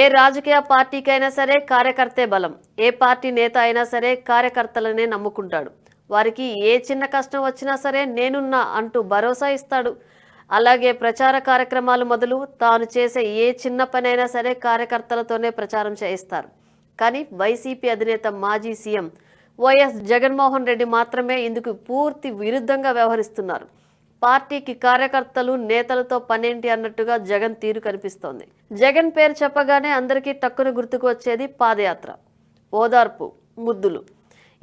ఏ రాజకీయ పార్టీకైనా సరే కార్యకర్తే బలం. ఏ పార్టీ నేత అయినా సరే కార్యకర్తలనే నమ్ముకుంటాడు. వారికి ఏ చిన్న కష్టం వచ్చినా సరే నేనున్నా అంటూ భరోసా ఇస్తాడు. అలాగే ప్రచార కార్యక్రమాలు మొదలు తాను చేసే ఏ చిన్న పనైనా సరే కార్యకర్తలతోనే ప్రచారం చేయిస్తారు. కానీ వైసీపీ అధినేత మాజీ సీఎం వైఎస్ జగన్మోహన్ రెడ్డి మాత్రమే ఇందుకు పూర్తి విరుద్ధంగా వ్యవహరిస్తున్నారు. పార్టీకి కార్యకర్తలు నేతలతో పనేంటి అన్నట్టుగా జగన్ తీరు కనిపిస్తోంది. జగన్ పేరు చెప్పగానే అందరికీ టక్కున గుర్తుకు వచ్చేది పాదయాత్ర. ఓదార్పు ముద్దులు.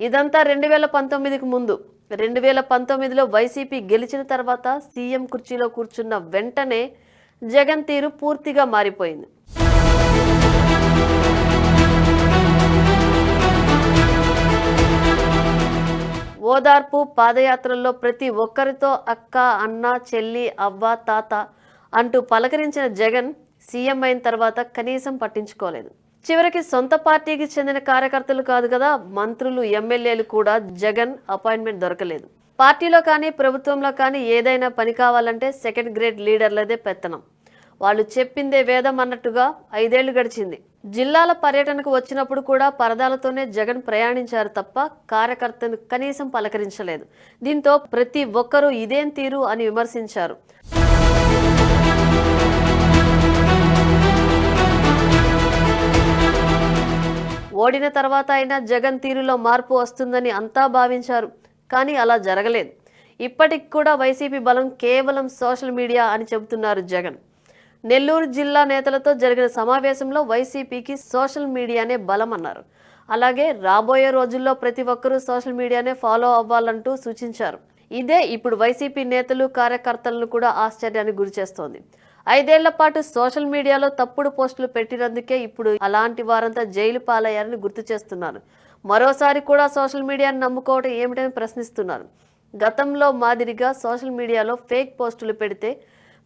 ఇదంతా రెండు వేల పంతొమ్మిదికి ముందు. రెండు వేల పంతొమ్మిదిలో వైసీపీ గెలిచిన తర్వాత సీఎం కుర్చీలో కూర్చున్న వెంటనే జగన్ తీరు పూర్తిగా మారిపోయింది. ఓదార్పు పాదయాత్రల్లో ప్రతి ఒక్కరితో అక్క అన్న చెల్లి అవ్వ తాత అంటూ పలకరించిన జగన్ సీఎం అయిన తర్వాత కనీసం పట్టించుకోలేదు. చివరికి సొంత పార్టీకి చెందిన కార్యకర్తలు కాదు కదా మంత్రులు ఎమ్మెల్యేలు కూడా జగన్ అపాయింట్మెంట్ దొరకలేదు. పార్టీలో కానీ ప్రభుత్వంలో కానీ ఏదైనా పని కావాలంటే సెకండ్ గ్రేడ్ లీడర్లదే పెత్తనం. వాళ్ళు చెప్పిందే వేదం అన్నట్టుగా ఐదేళ్ళు గడిచింది. జిల్లాల పర్యటనకు వచ్చినప్పుడు కూడా పరదాలతోనే జగన్ ప్రయాణించారు తప్ప కార్యకర్తను కనీసం పలకరించలేదు. దీంతో ప్రతి ఒక్కరూ ఇదేం తీరు అని విమర్శించారు. ఓడిన తర్వాత అయినా జగన్ తీరులో మార్పు వస్తుందని అంతా భావించారు కానీ అలా జరగలేదు. ఇప్పటికి కూడా వైసీపీ బలం కేవలం సోషల్ మీడియా అని చెబుతున్నారు జగన్. నెల్లూరు జిల్లా నేతలతో జరిగిన సమావేశంలో వైసీపీకి సోషల్ మీడియానే బలం అన్నారు అలాగే రాబోయే రోజుల్లో ప్రతి ఒక్కరూ సోషల్ మీడియానే ఫాలో అవ్వాలంటూ సూచించారు. ఇదే ఇప్పుడు వైసీపీ నేతలు కార్యకర్తలను కూడా ఆశ్చర్యానికి గురిచేస్తోంది ఐదేళ్ళ పాటు సోషల్ మీడియాలో తప్పుడు పోస్టులు పెట్టినందుకే ఇప్పుడు అలాంటి వారంతా జైలు పాలయ్యారని గుర్తు చేస్తున్నారు. మరోసారి కూడా సోషల్ మీడియాను నమ్ముకోవడం ఏమిటని ప్రశ్నిస్తున్నారు. గతంలో మాదిరిగా సోషల్ మీడియాలో ఫేక్ పోస్టులు పెడితే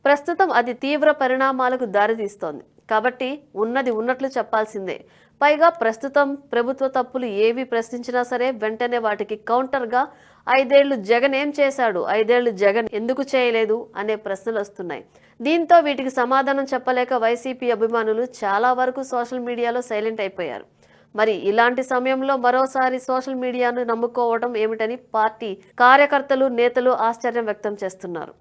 ప్రస్తుతం అది తీవ్ర పరిణామాలకు దారితీస్తోంది. కాబట్టి ఉన్నది ఉన్నట్లు చెప్పాల్సిందే. పైగా ప్రస్తుతం ప్రభుత్వ తప్పులు ఏవి ప్రశ్నించినా సరే వెంటనే వాటికి కౌంటర్గా ఐదేళ్ళు జగన్ ఏం చేశాడు? ఐదేళ్ళు జగన్ ఎందుకు చేయలేదు? అనే ప్రశ్నలు వస్తున్నాయి. దీంతో వీటికి సమాధానం చెప్పలేక వైసీపీ అభిమానులు చాలా వరకు సోషల్ మీడియాలో సైలెంట్ అయిపోయారు. మరి ఇలాంటి సమయంలో మరోసారి సోషల్ మీడియాను నమ్ముకోవడం ఏమిటని పార్టీ కార్యకర్తలు నేతలు ఆశ్చర్యం వ్యక్తం చేస్తున్నారు.